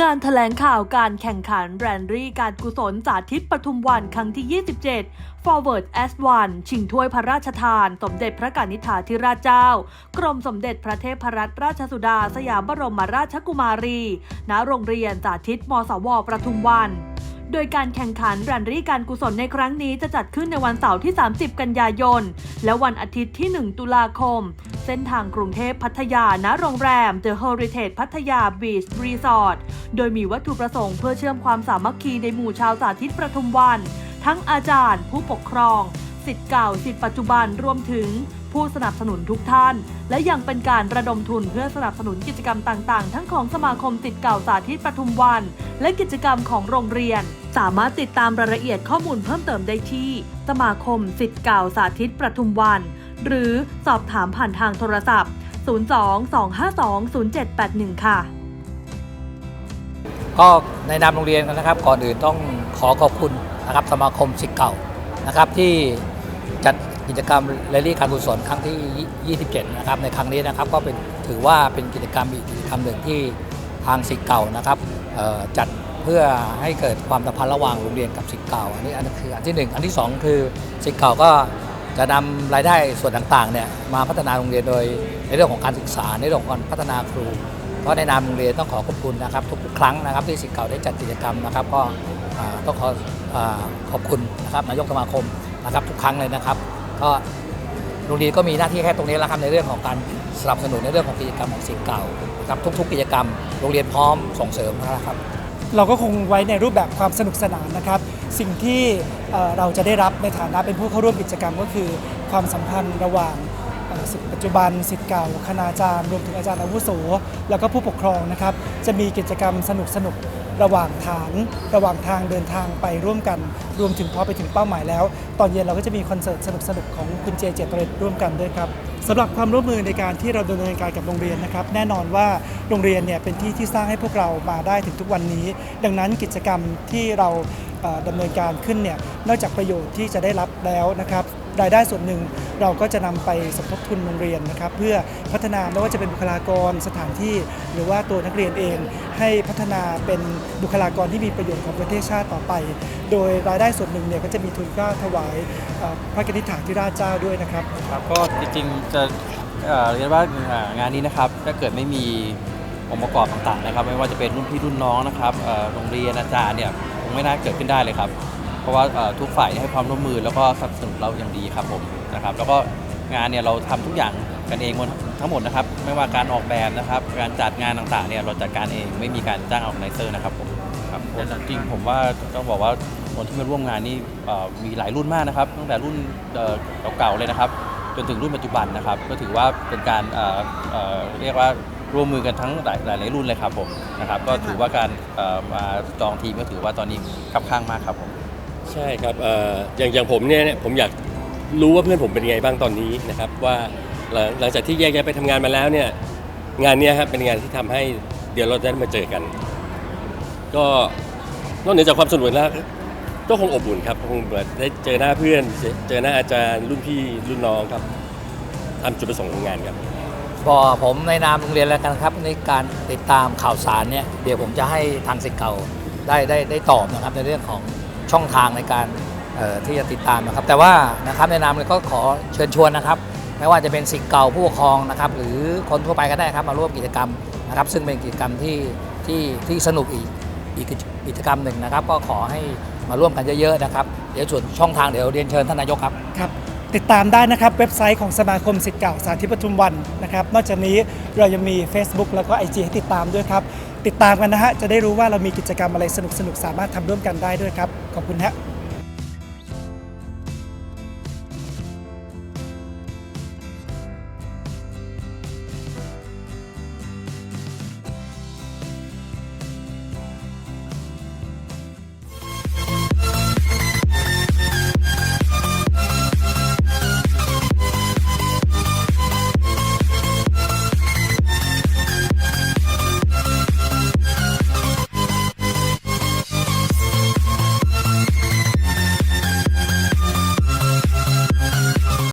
งานแถลงข่าวการแข่งขันแรนรี่การกุศลสาธิตปทุมวันครั้งที่ 27 Forward S1 ชิงถ้วยพระราชทาน สมเด็จพระกนิษฐาธิราชเจ้า กรมสมเด็จพระเทพรัตนราชสุดา สยามบรมราชกุมารี ณ โรงเรียนสาธิตมสว ประทุมวัน โดยการแข่งขันแรนรี่การกุศลในครั้งนี้จะจัดขึ้นในวันเสาร์ที่ 30 กันยายน และวันอาทิตย์ที่ 1 ตุลาคม เส้นทางกรุงเทพพัทยาณโรงแรม The Heritage พัทยา Beach Resort โดยมีวัตถุประสงค์เพื่อเชื่อมความสามัคคีในหมู่ชาวสาธิตประทุมวัน ทั้งอาจารย์ ผู้ปกครอง สิทธิ์เก่าสิทธิ์ปัจจุบันรวมถึงผู้สนับสนุนทุกท่าน และยังเป็นการระดมทุนเพื่อสนับสนุนกิจกรรมต่างๆ ทั้งของสมาคมสิทธิ์เก่าสาธิตปทุมวัน และกิจกรรมของโรงเรียน สามารถติดตามรายละเอียดข้อมูลเพิ่มเติมได้ที่ สมาคมสิทธิ์เก่าสาธิตประทุมวัน หรือสอบถามผ่านทางโทรศัพท์ 02-252-0781 ค่ะ ก็ในนามโรงเรียนนะครับก่อนอื่นต้องขอขอบคุณนะครับสมาคมศิษย์เก่านะครับที่ จัดกิจกรรมเรลลี่การกุศลครั้งที่ 27 นะครับ ในครั้งนี้นะครับก็เป็นถือว่าเป็นกิจกรรมอีกกิจกรรมหนึ่งที่ทางศิษย์เก่านะครับจัดเพื่อให้เกิดความสัมพันธ์ระหว่างโรงเรียนกับศิษย์เก่า อันนี้อันนี้คืออันที่หนึ่งอันที่สองคือศิษย์เก่าก็จะนำรายได้ส่วนต่างๆเนี่ยมาพัฒนาโรงเรียนโดยในเรื่องของการศึกษาในเรื่องของการพัฒนาครูเพราะในนามโรงเรียนต้องขอขอบคุณนะครับ ทุกครั้งนะครับที่สิทธิ์เก่าได้จัดกิจกรรมนะครับ ก็ต้องขอขอบคุณนะครับนายกสมาคม นะครับทุกครั้งเลยนะครับ ก็โรงเรียนก็มีหน้าที่แค่ตรงนี้แล้วครับในเรื่องของการสนับสนุนในเรื่องของกิจกรรมของสิทธิ์เก่าครับทุก ๆ กิจกรรม โรงเรียนพร้อมส่งเสริมนะครับ เราก็คงไว้ในรูปแบบความสนุกสนานนะครับ สิ่งที่เราจะได้รับในฐานะเป็นผู้เข้าร่วมกิจกรรมก็คือ ความสัมพันธ์ระหว่างเอ่อศิษย์ปัจจุบันสิทธิ์เก่าคณาจารย์รวมถึงอาจารย์อาวุโส แล้วก็ผู้ปกครองนะครับ จะมีกิจกรรมสนุกสนุก ระหว่างฐานระหว่างทางเดินทางไปร่วมกัน รวมถึงพอไปถึงเป้าหมายแล้ว ตอนเย็นเราก็จะมีคอนเสิร์ตสนุกๆของคุณเจเจตเรตร่วมกันด้วยครับสำหรับความร่วมมือในการที่เราดำเนินการกับโรงเรียนนะครับแน่นอนว่าโรงเรียนเนี่ยเป็นที่ที่สร้างให้พวกเรามาได้ถึงทุกวันนี้ ดังนั้นกิจกรรมที่เราเอ่อดำเนินการขึ้นเนี่ยนอกจากประโยชน์ที่จะได้รับแล้วนะครับ รายได้ส่วนหนึ่ง เราก็จะนำไปสมทบทุนโรงเรียนนะครับ เพื่อพัฒนาไม่ว่าจะเป็นบุคลากรสถานที่ หรือว่าตัวนักเรียนเอง ให้พัฒนาเป็นบุคลากรที่มีประโยชน์ของประเทศชาติต่อไป โดยรายได้ส่วนหนึ่งเนี่ยก็จะมีทุนกล้าถวายพระกนิษฐาธิราชเจ้าด้วยนะครับครับก็จริงๆจะเรียกว่างานนี้นะครับถ้าเกิดไม่มีองค์ประกอบต่างๆนะครับ ไม่ว่าจะเป็นรุ่นพี่รุ่นน้องนะครับโรงเรียนอาจารย์เนี่ยคงไม่น่าเกิดขึ้นได้เลยครับ เพราะว่าทุกฝ่ายให้ความร่วมมือแล้วก็สนับสนุนเราอย่างดีครับผมนะครับแล้วก็งานเนี่ยเราทำทุกอย่างกันเองหมดทั้งหมดนะครับ ไม่ว่าการออกแบบนะครับ การจัดงานต่างๆเนี่ยเราจัดการเองไม่มีการจ้างออกไนเซอร์นะครับผมครับจริงผมว่าต้องบอกว่าคนที่มาร่วมงานนี่มีหลายรุ่นมากนะครับตั้งแต่รุ่นเเก่าๆเลยนะครับ จนถึงรุ่นปัจจุบันนะครับ ก็ถือว่าเป็นการเอ่อเอ่อเรียกว่าร่วมมือกันทั้งหลายหลายรุ่นเลยครับผมนะครับ ก็ถือว่าการมาจองทีมก็ถือว่าตอนนี้คับข้างมากครับผม ใช่ครับเอ่ออย่างอย่างผมเนี่ยเนี่ยผมอยากรู้ว่าเพื่อนผมเป็นไงบ้างตอนนี้นะครับว่าหลังหลังจากที่แยกย้ายไปทำงานมาแล้วเนี่ยงานเนี้ยครับเป็นงานที่ทำให้เดี๋ยวเราจะได้มาเจอกัน ก็นอกเหนือจากความสนุกแล้วก็คงอบอุ่นครับคงแบบได้เจอหน้าเพื่อนเจอหน้าอาจารย์รุ่นพี่รุ่นน้องครับตามจุดประสงค์ของงานครับพอผมในนามโรงเรียนแล้วกันครับในการติดตามข่าวสารเนี่ยเดี๋ยวผมจะให้ทางสิทธิ์เก่าได้ได้ได้ตอบนะครับในเรื่องของ ช่องทางในการที่จะติดตามนะครับ แต่ว่านะครับในนามเลยก็ขอเชิญชวนนะครับ ไม่ว่าจะเป็นสิทธิ์เก่าผู้ปกครองนะครับ หรือคนทั่วไปก็ได้ครับมาร่วมกิจกรรมนะครับ ซึ่งเป็นกิจกรรมที่ที่ที่สนุกอีกอีกกิจกรรมหนึ่งนะครับ ก็ขอให้มาร่วมกันเยอะๆนะครับ เดี๋ยวส่วนช่องทางเดี๋ยวเรียนเชิญท่านนายกครับครับ ติดตามได้นะครับเว็บไซต์ของสมาคมสิทธิ์เก่าสาธิตปทุมวันนะครับนอกจากนี้เรายังมี Facebook แล้วก็ IG ให้ติดตามด้วยครับ ติดตามกันนะฮะจะได้รู้ว่าเรามีกิจกรรมอะไรสนุกๆสามารถทำร่วมกันได้ด้วยครับ ขอบคุณฮะ